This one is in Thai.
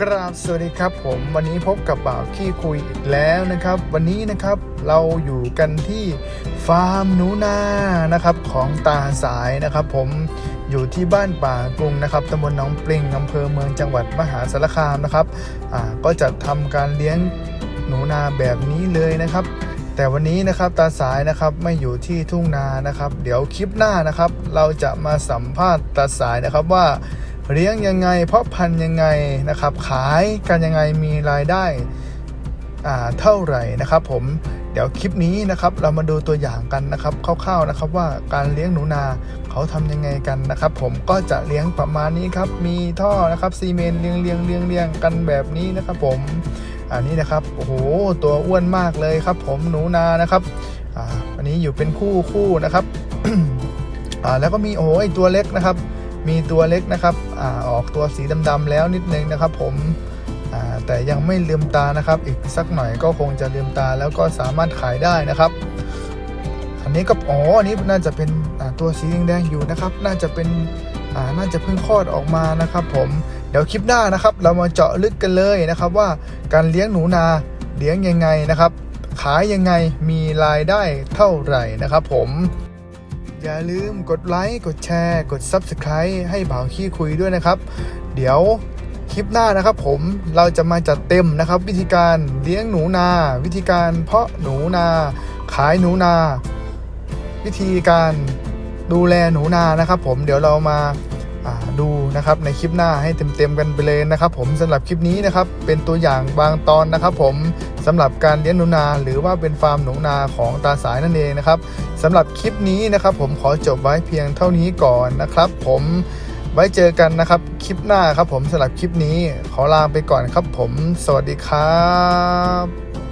กราบสวัสดีครับผมวันนี้พบกับบ่าวขี้คุยอีกแล้วนะครับ วันนี้นะครับเราอยู่กันที่ฟาร์มหนูนานะครับของตาสายนะครับ ผมอยู่ที่บ้านป่ากรุงนะครับตำบลหนองปลิงอำเภอเมืองจังหวัดมหาสารคามนะครับอ่าก็จะทำการเลี้ยงหนูนาแบบนี้เลยนะครับ แต่วันนี้นะครับตาสายนะครับไม่อยู่ที่ทุ่งนานะครับ เดี๋ยวคลิปหน้านะครับ เราจะมาสัมภาษณ์ตาสายนะครับว่า เลี้ยงยังไง เพาะพันธุ์ยังไงนะครับ ขายกันยังไงมีรายได้เท่าไหร่นะครับผมเดี๋ยวคลิปนี้นะครับเรามาดูตัวอย่างกันนะครับคร่าวๆนะครับว่าการเลี้ยงหนูนาเขาทำยังไงกันนะครับ ผมก็จะเลี้ยงประมาณนี้ครับมีท่อนะครับซีเมนต์เรียงเรียงเรียงเรียงกันแบบนี้นะครับ ผมอันนี้นะครับโอ้โหตัวอ้วนมากเลยครับ ผมหนูนานะครับอ่าอันนี้อยู่เป็นคู่คู่นะครับอ่าแล้วก็มีโอ้ยตัวเล็กนะครับ มีตัวเล็กนะครับอ่าออกตัวสีดำๆแล้วนิดนึงนะครับ ผมอ่าแต่ยังไม่ลืมตานะครับ อีกสักหน่อยก็คงจะลืมตาแล้วก็สามารถขายได้นะครับ อันนี้ก็อ๋ออันนี้น่าจะเป็นอ่าตัวสีแดงๆอยู่นะครับ น่าจะเป็นอ่าน่าจะเพิ่งคลอดออกมานะครับ ผมเดี๋ยวคลิปหน้านะครับ เรามาเจาะลึกกันเลยนะครับ ว่าการเลี้ยงหนูนาเลี้ยงยังไงนะครับ ขายยังไงมีรายได้เท่าไหร่นะครับ ผม อย่าลืมกดไลค์ กดแชร์ กด Subscribe ให้บ่าวขี้คุยด้วยนะครับ เดี๋ยวคลิปหน้านะครับผมเราจะมาจัดเต็มนะครับ วิธีการเลี้ยงหนูนา วิธีการเพาะหนูนา ขายหนูนา วิธีการดูแลหนูนานะครับ ผมเดี๋ยวเรามาาดูนะครับในคลิปหน้าให้เต็มๆกันไปเลยนะครับ ผมสำหรับคลิปนี้นะครับเป็นตัวอย่างบางตอนนะครับ ผม สำหรับการเลี้ยงหนูนา หรือว่าเป็นฟาร์มหนูนาของตาสายนั่นเองนะครับสำหรับคลิปนี้นะครับ ผมขอจบไว้เพียงเท่านี้ก่อนนะครับ ผมไว้เจอกันนะครับคลิปหน้าครับผมสำหรับคลิปนี้ขอลาไปก่อนครับผม สวัสดีครับ